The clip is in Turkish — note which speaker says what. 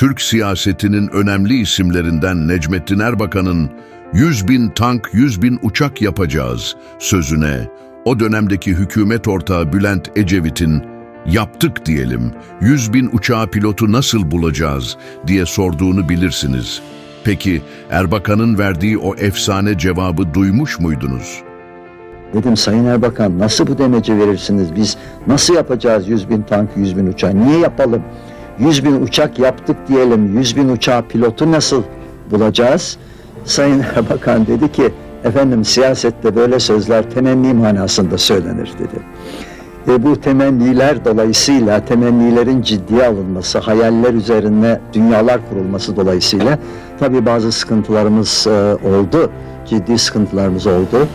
Speaker 1: Türk siyasetinin önemli isimlerinden Necmettin Erbakan'ın 100 bin tank, 100 bin uçak yapacağız sözüne, o dönemdeki hükümet ortağı Bülent Ecevit'in yaptık diyelim, 100 bin uçağı pilotu nasıl bulacağız diye sorduğunu bilirsiniz. Peki Erbakan'ın verdiği o efsane cevabı duymuş muydunuz?
Speaker 2: Dedim Sayın Erbakan nasıl bu demeci verirsiniz? Biz nasıl yapacağız 100 bin tank, 100 bin uçağı? Niye yapalım? 100 bin uçak yaptık diyelim. 100 bin uçağı pilotu nasıl bulacağız? Sayın Erbakan dedi ki efendim siyasette böyle sözler temenni manasında söylenir dedi. Ve bu temenniler dolayısıyla temennilerin ciddiye alınması, hayaller üzerine dünyalar kurulması dolayısıyla tabii bazı sıkıntılarımız e, oldu. Ciddi sıkıntılarımız oldu.